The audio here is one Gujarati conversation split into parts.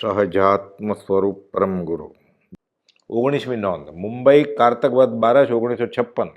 સહજાત્મ સ્વરૂપ પરમ ગુરુ ઓગણીસમી નોંધ. મુંબઈ કારતકવાદ બારસ ઓગણીસો છપ્પન.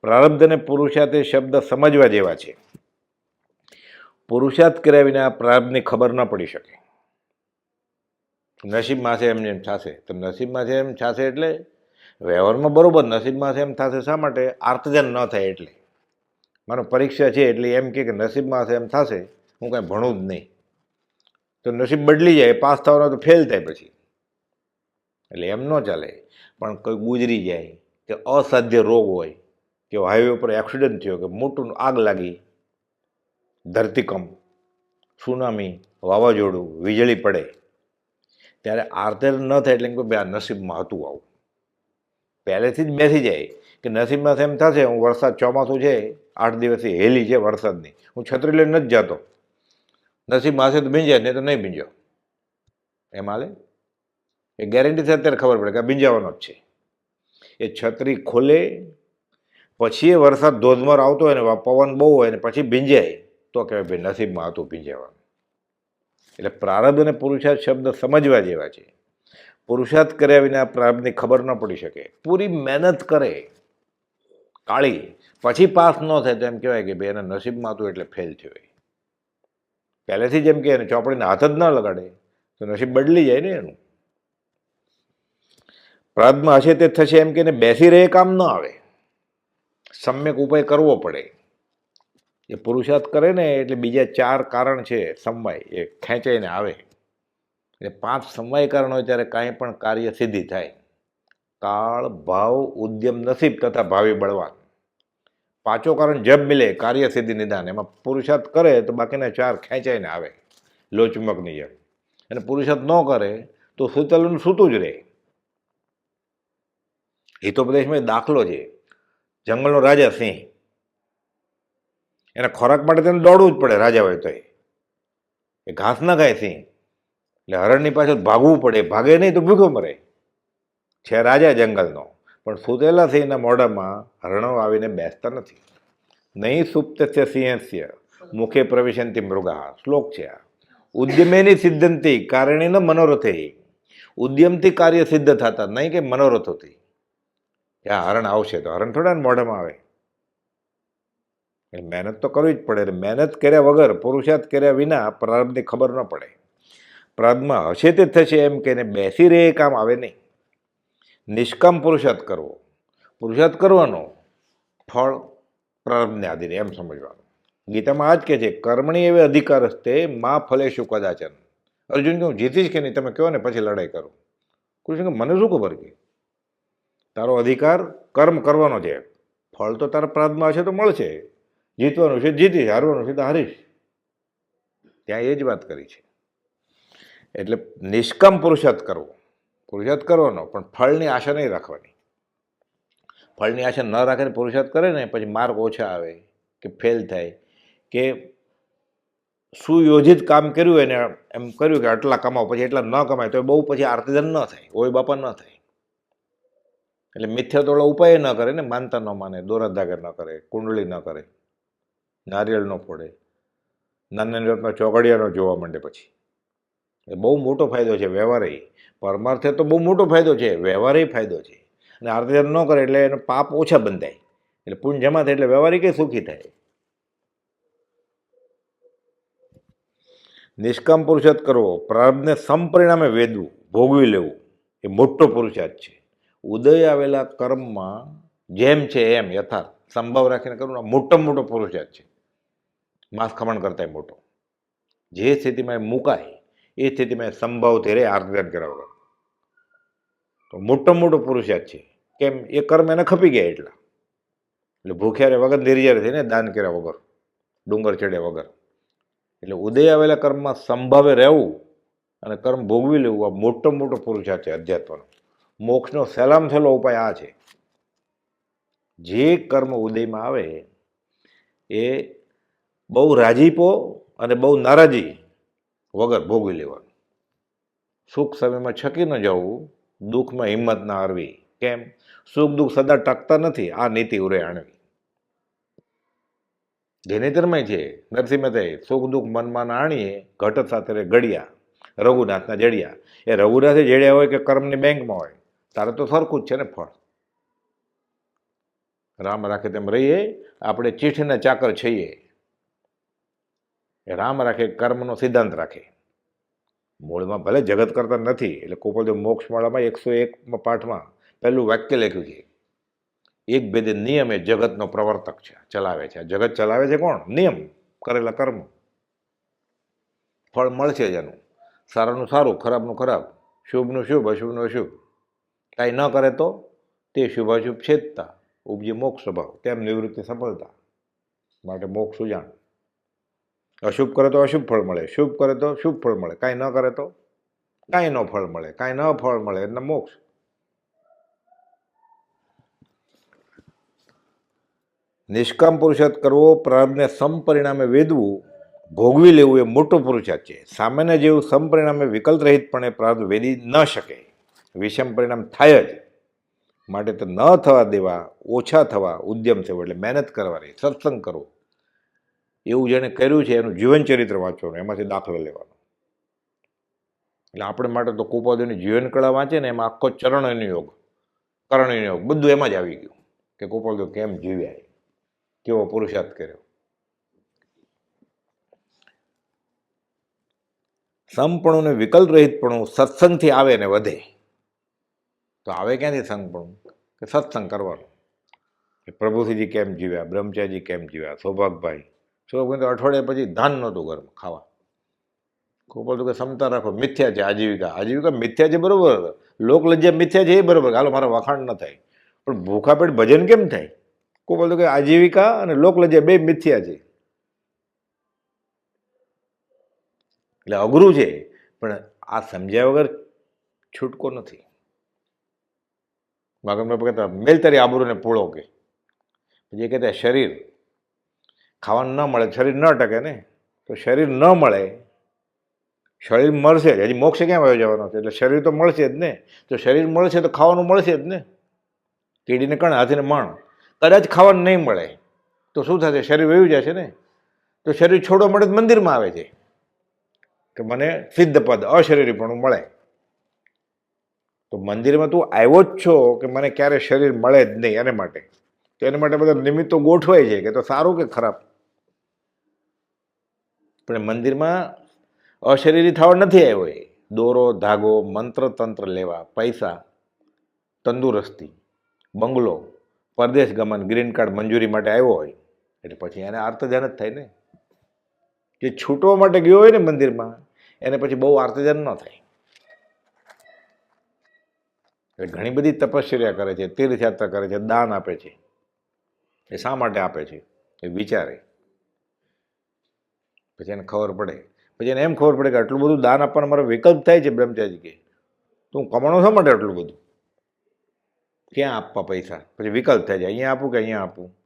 પ્રારબ્ધ અને પુરુષાર્થ એ શબ્દ સમજવા જેવા છે. પુરુષાર્થ કર્યા વિના પ્રારબ્ધની ખબર ન પડી શકે. નસીબમાં છે એમ જેમ થશે, તો નસીબમાં છે એમ થશે એટલે વ્યવહારમાં બરાબર નસીબમાં છે એમ થશે શા માટે? આર્તજન ન થાય એટલે. મારો પરીક્ષા છે એટલે એમ કે નસીબમાં છે એમ થશે, હું કાંઈ ભણું જ નહીં. તો નસીબ બદલી જાય, પાસ થવાનો તો ફેલ થાય પછી. એટલે એમ ન ચાલે. પણ કોઈ ગુજરી જાય, કે અસાધ્ય રોગ હોય, કે હાઈવે ઉપર એક્સિડન્ટ થયો, કે મોટું આગ લાગી, ધરતીકંપ સુનામી વાવાઝોડું, વીજળી પડે, ત્યારે આરતેર ન થાય એટલે એમ કે ભાઈ આ નસીબમાં હતું આવું. પહેલેથી જ બેસી જાય, કે નસીબમાં એમ થશે, હું વરસાદ ચોમાસું છે, આઠ દિવસથી હેલી છે વરસાદની, હું છત્રી લઈને નથી જતો. નસીબમાં હશે તો ભીંજાય નહીં તો નહીં ભીંજો એમ હાલે? એ ગેરંટીથી અત્યારે ખબર પડે કે ભીંજાવાનો જ છે. એ છત્રી ખોલે, પછી એ વરસાદ ધોધમાર આવતો હોય ને પવન બહુ હોય ને પછી ભીંજાય, તો કહેવાય ભાઈ નસીબમાં હતું ભીંજાવાનું. એટલે પ્રારબ્ધ અને પુરુષાર્થ શબ્દ સમજવા જેવા છે. પુરુષાર્થ કર્યા વિના પ્રારબ્ધની ખબર ન પડી શકે. પૂરી મહેનત કરે. કાળી. પછી પાસ ન થાય તો એમ કહેવાય કે ભાઈ એના નસીબમાં હતું એટલે ફેલ થયો એ. પહેલેથી જ એમ કે એને ચોપડીને હાથ જ ન લગાડે, તો નસીબ બદલી જાય ને એનું. પ્રારબ્ધમાં હશે તે થશે એમ કે એને બેસી રહે કામ ન આવે. સમ્યક ઉપાય કરવો પડે. એ પુરુષાર્થ કરે ને એટલે બીજા ચાર કારણ છે સમવાય. એ ખેંચાઈને આવે. એટલે પાંચ સમવાય કારણ હોય ત્યારે કાંઈ પણ કાર્ય સિદ્ધિ થાય. કાળ, ભાવ, ઉદ્યમ, નસીબ તથા ભાવિ બળવાન. પાંચો કારણ જબ મિલે, કાર્ય સિદ્ધિ નિદાન. એમાં પુરુષાર્થ કરે તો બાકીના ચાર ખેંચાઈને આવે લોચુમકની જેમ અને પુરુષાર્થ ન કરે તો સૂતેલું સૂતું જ રહે. હિતોપદેશમાં દાખલો છે. જંગલનો રાજા સિંહ. એને ખોરાક માટે તેને દોડવું જ પડે, રાજા હોય તો એ ઘાસ ના ખાય સિંહ. એટલે હરણની પાછળ ભાગવું પડે. ભાગે નહીં તો ભૂખો મરે. છે રાજા જંગલનો. પણ સૂતેલા સિંહના મોઢામાં હરણો આવીને બેસતા નથી. નહીં સુપ્તસ્ય સિંહસ્ય, મુખે પ્રવિશંતિ મૃગા, શ્લોક છે આ. ઉદ્યમેની સિદ્ધંતિ કારણેન મનોરથે. ઉદ્યમથી કાર્ય સિદ્ધ થતા, નહીં કે મનોરથોથી. કે આ હરણ આવશે તો હરણ થોડા ને મોઢામાં આવે. એટલે મહેનત તો કરવી જ પડે, એટલે મહેનત કર્યા વગર, પુરુષાર્થ કર્યા વિના પ્રારંભની ખબર ન પડે. પ્રારંભમાં હશે તે થશે એમ કે એને બેસી રહે એ કામ આવે નહીં. નિષ્કામ પુરુષાર્થ કરવો. પુરુષાર્થ કરવાનો ફળ પ્રારબ્ધને આધીને, એમ સમજવાનું. ગીતામાં આ જ કહે છે, કર્મણી એવે અધિકાર હસ્તે મા ફલેશું કદાચન. અર્જુન કહું જીતીશ કે નહીં? તમે કહો ને, પછી લડાઈ કરું. કૃષ્ણ કે મને શું ખબર કે? તારો અધિકાર કર્મ કરવાનો છે. ફળ તો તારા પ્રાર્થમાં હશે તો મળશે. જીતવાનું છે જીતીશ, હારવાનું છે તો હારીશ. ત્યાં એ જ વાત કરી છે. એટલે નિષ્કામ પુરુષાર્થ કરવો. પુરુષાર્થ કરવાનો, પણ ફળની આશા નહીં રાખવાની. ફળની આશા ન રાખીને પુરુષાર્થ કરે ને, પછી માર્ક ઓછા આવે કે ફેલ થાય. કે સુયોજિત કામ કર્યું એને એમ કર્યું કે આટલા કમાવો, પછી એટલા ન કમાય, તો બહુ પછી આર્તિધન ન થાય, ઓય બાપા ન થાય. એટલે મિથ્યાતોળો ઉપાય ન કરે ને, માનતા ન માને, દોરા ધાગર ન કરે, કુંડળી ન કરે, નારિયેળ ન ફોડે. નાની નાની વાતમાં ચોકડિયાનો જોવા માંડે પછી. એ બહુ મોટો ફાયદો છે વ્યવહારે. પરમાર્થે તો બહુ મોટો ફાયદો છે વ્યવહારિક ફાયદો છે. અને આર્તિજન ન કરે એટલે એનો પાપ ઓછા બંધાય. એટલે પુણ્ય જમા થાય એટલે વ્યવહારિક સુખી થાય. નિષ્કામ પુરુષાર્થ કરવો, પ્રારબ્ધને સમપરિણામે વેદવું, ભોગવી લેવું, એ મોટો પુરુષાર્થ છે. ઉદય આવેલા કર્મમાં જેમ છે એમ યથાર્થ. સંભાવ રાખીને કરવું મોટામાં મોટો પુરુષાર્થ છે. માસ ખમણ કરતાંય મોટો. જે સ્થિતિમાં એ મુકાય, એ સ્થિતિમાં સંભાવથી રહે આર્જન કર્યા વગર તો મોટો મોટો પુરુષાર્થ છે. કેમ? એ કર્મ એને ખપી ગયા એટલા. એટલે ભૂખ્યા રહે વગર નિર્જર થઈને દાન કર્યા વગર, ડુંગર ચડ્યા વગર. એટલે ઉદય આવેલા કર્મમાં સંભાવે રહેવું અને કર્મ ભોગવી લેવું આ મોટો મોટો પુરુષાર્થ છે અધ્યાત્મનો. મોક્ષનો સલામ થયેલો ઉપાય આ છે. જે કર્મ ઉદયમાં આવે, એ બહુ રાજીપો અને બહુ નારાજી વગર ભોગવી લેવાનું. સુખ સમયમાં છકી ન જવું દુઃખમાં હિંમત ના હારવી. કેમ? સુખ દુઃખ સદા ટકતા નથી, આ નીતિ ઉરે આણવી. જેનેતરમાં છે, નરસિંહ મહેતાએ સુખ દુઃખ મનમાં આણીએ ઘટત સાથે ઘડિયા રઘુનાથના જડિયા. એ રઘુનાથે જડ્યા હોય કે કર્મની બેંકમાં હોય, તારે તો સરખું જ છે ને ફળ. રામ રાખે તેમ રહીએ, આપણે ચીઠના ચાકર છીએ રામ રાખે, કર્મનો સિદ્ધાંત રાખે. મૂળમાં ભલે જગત કરતા નથી, એટલે કોપલદેવ મોક્ષમાળામાં એકસો એકમાં પાઠમાં પહેલું વાક્ય લખ્યું છે, એક ભેદે નિયમ એ જગતનો પ્રવર્તક છે, ચલાવે છે. જગત ચલાવે છે કોણ? નિયમ, કરેલા કર્મ. ફળ મળશે જ એનું. સારાનું સારું, ખરાબનું ખરાબ. શુભનું શુભ, અશુભનું અશુભ. કાંઈ ન કરે તો તે શુભાશુભ છેદતા, ઉપજે મોક્ષ સ્વભાવ, તેમ નિવૃત્તિ સફળતા. માટે મોક્ષ ઉજાણ. અશુભ કરે તો અશુભ ફળ મળે, શુભ કરે તો શુભ ફળ મળે, કાંઈ ન કરે તો કાંઈ ન ફળ મળે, કાંઈ ન ફળ મળે, એટલે મોક્ષ. નિષ્કામ પુરુષાર્થ કરવો પ્રારબ્ધને સમપરિણામે વેદવું, ભોગવી લેવું એ મોટો પુરુષાર્થ છે. સામાન્ય જેવું સમપરિણામે વિકલ્પ રહિતપણે પ્રારબ્ધ વેદી ન શકે. વિષમ પરિણામ થાય જ. માટે તો ન થવા દેવા, ઓછા થવા ઉદ્યમ થવો એટલે મહેનત કરવાની સત્સંગ કરવો. એવું જેણે કર્યું છે, એનું જીવન ચરિત્ર વાંચવાનું, એમાંથી દાખલો લેવાનો. એટલે આપણે માટે તો કુપોદોની જીવન કળા વાંચે ને, એમાં આખો ચરણ યોગ કરણ યોગ, બધું એમાં જ આવી ગયું કે કુપોદો કેમ જીવ્યા કેવો પુરુષાર્થ કર્યો. સમપણું ને વિકલ્પ રહિતપણું સત્સંગથી આવે ને વધે. તો આવે ક્યાંથી સંગપણું કે સત્સંગ કરવાનું. પ્રભુસિંહજી કેમ જીવ્યા, બ્રહ્મચારીજી કેમ જીવ્યા, સૌભાગભાઈ તો અઠવાડિયા પછી ધાન નહોતું ઘરમાં ખાવા. કોપર તો કે ક્ષમતા રાખો. મિથ્યા છે, આજીવિકા. આજીવિકા મિથ્યા છે બરાબર. લોકલજ્જા મિથ્યા છે એ બરાબર. હાલો, મારા વખાણ ન થાય. પણ ભૂખા પેટ ભજન કેમ થાય? કોપર તો કે આજીવિકા અને લોકલજ્જા બે મિથ્યા છે. એટલે અઘરું છે. પણ આ સમજ્યા વગર છૂટકો નથી. માગમના કહેતા, મેલ તારી આબરૂને પૂળો કે. પછી કહેતા, શરીર ખાવાનું ન મળે, શરીર ન ટકે ને? તો શરીર ન મળે, શરીર મળશે જ. હજી મોક્ષ ક્યાં વયો જવાનો છે? એટલે શરીર તો મળશે જ ને? તો શરીર મળશે તો ખાવાનું મળશે જ ને? કીડીને કણ હાથીને મણ. કદાચ ખાવાનું નહીં મળે. તો શું થશે? શરીર વયું જશે ને? તો શરીર છોડવા મળે મંદિરમાં આવે છે. કે મને સિદ્ધ પદ, અશરીરીપણું મળે. તો મંદિરમાં તું આવ્યો જ છો કે મને ક્યારે શરીર મળે જ નહીં એને માટે? તો એના માટે બધા નિમિત્તો ગોઠવાય છે કે તો સારું કે ખરાબ? પણ મંદિરમાં અશરીરી થવા નથી આવ્યો એ. દોરો, ધાગો, મંત્ર, તંત્ર લેવા, પૈસા, તંદુરસ્તી, બંગલો, પરદેશ ગમન, ગ્રીન કાર્ડ મંજૂરી માટે આવ્યો હોય, એટલે પછી એને આર્તજાન જ થાય ને. જે છૂટવા માટે ગયો હોય ને મંદિરમાં, એને પછી બહુ આર્તજાન ન થાય. એટલે ઘણી બધી તપશ્ચર્યા કરે છે, તીર્થયાત્રા કરે છે, દાન આપે છે. એ શા માટે આપે છે? એ વિચારે. પછી એને ખબર પડે. પછી એને એમ ખબર પડે કે આટલું બધું દાન આપવાનો મારો વિકલ્પ થાય છે બ્રહ્મચારી કે. તો કમાણો શા માટે આટલું બધું? ક્યાં આપવા પૈસા? પછી વિકલ્પ થાય છે. અહીંયા આપું કે અહીંયા આપું?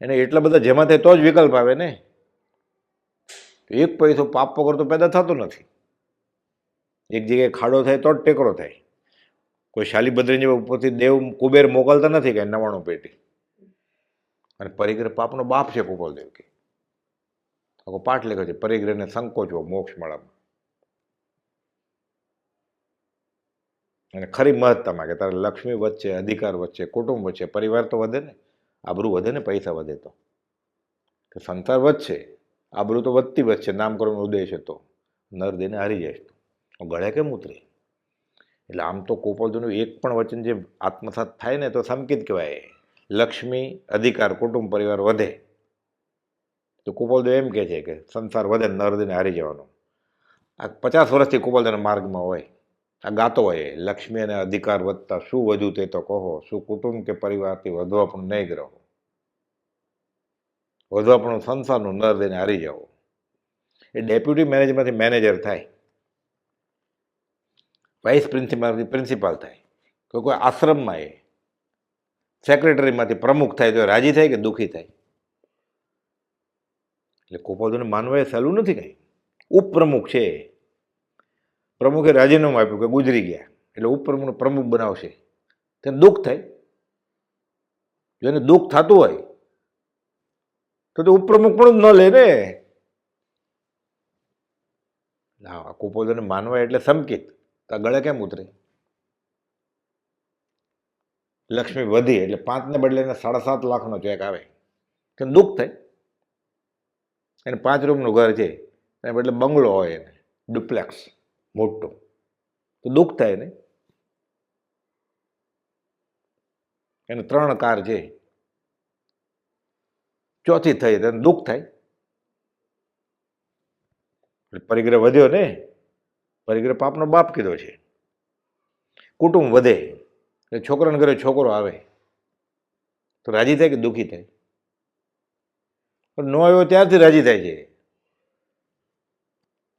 એને એટલા બધા જેમાં થાય તો જ વિકલ્પ આવે ને. એક પૈસો પાપ વગર તો પેદા થતો નથી. એક જગ્યાએ ખાડો થાય તો જ ટેકરો થાય. કોઈ શાલીભદ્રની ઉપરથી દેવ કુબેર મોકલતા નથી કે નવાણું પેટી. અને પરિગ્રહ પાપનો બાપ છે કુપલદેવ કે. આખો પાઠ લખ્યો છે, પરિગ્રહને સંકોચવો મોક્ષ મળવામાં અને ખરી મહત્તામાં કે તારે લક્ષ્મી વચ્ચે, અધિકાર વચ્ચે, કુટુંબ વચ્ચે પરિવાર તો વધે ને, આબરૂ વધે ને, પૈસા વધે તો. કે સંસાર વધશે, આબરૂ તો વધતી વધશે, નામકરણનો ઉદ્દેશ હતો. નર દેને હારી જાય તો ગળે કેમ ઉતરે? એટલે આમ તો કોપલદોનું એક પણ વચન જે આત્મસાત થાય ને, તો સંકેત કહેવાય. લક્ષ્મી, અધિકાર, કુટુંબ, પરિવાર વધે. તો કુપોલદેવ એમ કહે છે કે સંસાર વધે નરદને હારી જવાનો. આ પચાસ વર્ષથી કુપોલદેવના માર્ગમાં હોય, આ ગાતો હોય, લક્ષ્મી અને અધિકાર વધતા શું વધુ તે તો કહો, શું કુટુંબ કે પરિવારથી વધવા પણ નહીં ગ્રહો વધવા પણ સંસારનું નર દઈને હારી જાઓ. એ ડેપ્યુટી મેનેજરમાંથી મેનેજર થાય. વાઇસ પ્રિન્સિપાલથી પ્રિન્સિપાલ થાય. કોઈ કોઈ આશ્રમમાં એ. સેક્રેટરીમાંથી પ્રમુખ થાય, તો રાજી થાય કે દુઃખી થાય? એટલે કોપાદોને માનવા એ સહેલું નથી કાંઈ. ઉપપ્રમુખ છે. પ્રમુખે રાજીનામું આપ્યું કે ગુજરી ગયા. એટલે ઉપપ્રમુખને પ્રમુખ બનાવશે. તેને દુઃખ થાય. જો એને દુઃખ થતું હોય, તો તે ઉપપ્રમુખ પણ ન લે ને. હા કુપોષણ માનવા એટલે સંકિત તો ગળે કેમ ઉતરે? લક્ષ્મી વધી એટલે પાંચને બદલે સાડા સાત લાખનો ચેક આવે. કે દુઃખ થાય. એને પાંચ રૂમનું ઘર છે, એને બદલે બંગલો હોય એને ડુપ્લેક્સ મોટો. તો દુઃખ થાય ને? એને ત્રણ કાર છે. ચોથી થઈ તો એને દુઃખ થાય. પરિગ્રહ વધ્યો ને? પરિગ્રહ પાપનો બાપ કીધો છે. કુટુંબ વધે, એટલે છોકરાને ઘરે છોકરો આવે. તો રાજી થાય કે દુઃખી થાય? પણ નો આવ્યો ત્યારથી રાજી થાય છે.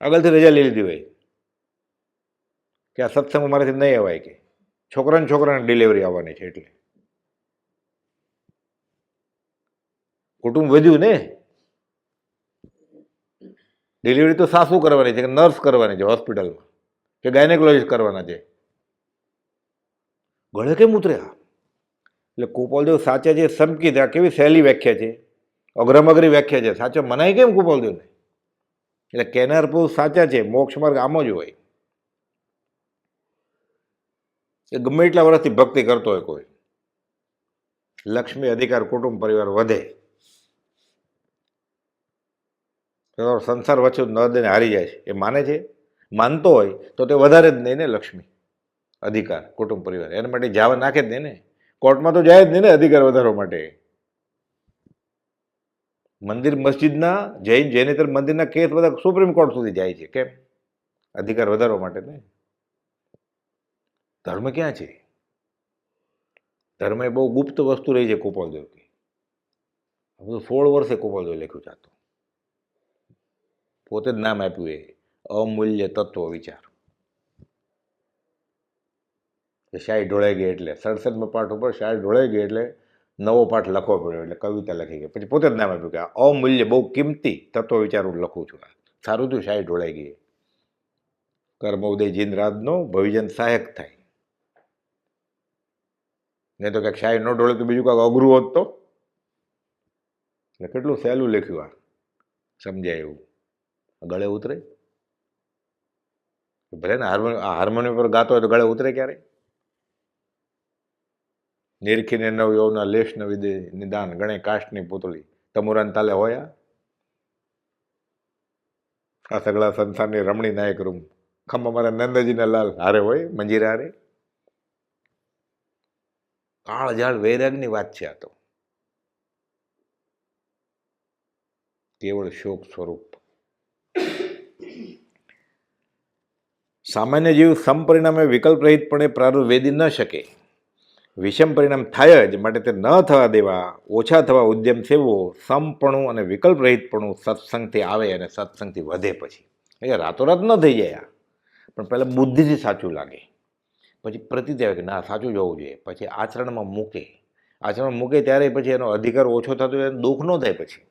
આગળથી રજા લઈ લીધી હોય. કે આ સત્સંગ મારાથી નહીં અવાય કે. છોકરાને છોકરાને ડિલિવરી આવવાની છે એટલે. કુટુંબ વધ્યું ને? ડિલિવરી તો સાસુ કરવાની છે કે નર્સ કરવાની છે હોસ્પિટલમાં કે ગાયનેકોલોજીસ્ટ કરવાના છે. ગળે કેમ ઉતર્યા? એટલે કોપાલદેવ સાચા છે સમકી આ કેવી સહેલી વ્યાખ્યા છે? અગ્રમગ્રી વ્યાખ્યા છે. સાચો મનાય કેમ કુપોલદેવને એટલે કેનાર પુરુષ સાચા છે, મોક્ષ માર્ગ આમ જ હોય. એ ગમે એટલા વર્ષથી ભક્તિ કરતો હોય કોઈ. લક્ષ્મી અધિકાર કુટુંબ પરિવાર વધે. સંસાર વચ્ચે ન દઈને હારી જાય છે. એ માને છે? માનતો હોય તો તે વધારે જ નહીં ને લક્ષ્મી અધિકાર કુટુંબ પરિવાર. એના માટે જાવા નાખે જ નહીં ને? કોર્ટમાં તો જાય જ નહીં ને અધિકાર વધારવા માટે? મંદિર મસ્જિદના જૈન, જૈનેતર મંદિરના કેસ બધા સુપ્રીમ કોર્ટ સુધી જાય છે. કેમ? અધિકાર વધારવા માટે ને? ધર્મ ક્યાં છે? ધર્મ એ બહુ ગુપ્ત વસ્તુ રહી છે કુપાલદેવથી. આ બધું સોળ વર્ષે કુપાલદેવ લખ્યું જાતું પોતે જ નામ આપ્યું એ. અમૂલ્ય તત્વ વિચાર. શાહી ઢોળાઈ ગઈ એટલે સડસઠમાં પાઠ ઉપર શાહી ઢોળાઈ ગઈ એટલે નવો પાઠ લખવો પડ્યો એટલે કવિતા લખી ગઈ. પછી પોતે જ નામ આપ્યું કે અમૂલ્ય, બહુ કિંમતી તત્વ વિચાર લખું છું. સારું થયું શાહી ઢોળાઈ ગઈ. કર્મ ઉદય જીન રાતનો ભવિજન સહાયક થાય. નહીં તો ક્યાંક શાહી ન ઢોળે તો બીજું કાંઈક અઘરું હોત તો? એટલે કેટલું સહેલું લખ્યું આ. સમજાય એવું. ગળે ઉતરે? ભલે ને હાર્મોનિયમ હાર્મોનિયમ પર ગાતો હોય તો ગળે ઉતરે ક્યારે નિરખીને નવ યૌના લેશ ન વિદે નિદાન, ગણે કાષ્ટની પૂતળી. તમુરાન તાલે હોયા આ? સગળા સંસારની રમણી નાયક રૂમ. ખમ અમારા નંદજીના લાલ. હારે હોય? મંજીરા હારે? કાળજાળ ઝાડ વૈરાગની વાત છે આ તો. કેવળ શોક સ્વરૂપ. સામાન્ય જીવ સમપરિણામે વિકલ્પ રહિતપણે પ્રારૂપ વેદી ન શકે. વિષમ પરિણામ થાય જ માટે તે ન થવા દેવા, ઓછા થવા ઉદ્યમ સેવવો સમપણું અને વિકલ્પ રહિતપણું સત્સંગથી આવે અને સત્સંગથી વધે પછી. એટલે રાતોરાત ન થઈ જાય પણ પહેલાં બુદ્ધિથી સાચું લાગે. પછી પ્રતિત આવે કે ના, સાચું જોવું જોઈએ. પછી આચરણમાં મૂકે. આચરણમાં મૂકે ત્યારે પછી એનો અધિકાર ઓછો થતો હોય દુઃખ ન થાય પછી.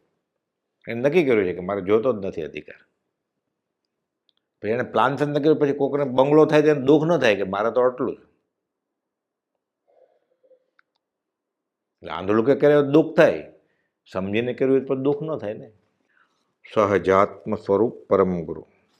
એને નક્કી કર્યું છે કે મારે જોતો જ નથી અધિકાર. પછી એને પ્લાન નક્કી કર્યું, પછી કોકને બંગલો થાય તો દુઃખ ન થાય કે મારે તો આટલું જ. એટલે આંદોલન કે કરે દુઃખ થાય, સમજીને કર્યું એ તો દુઃખ ન થાય ને. સહજાત્મ સ્વરૂપ પરમ ગુરુ.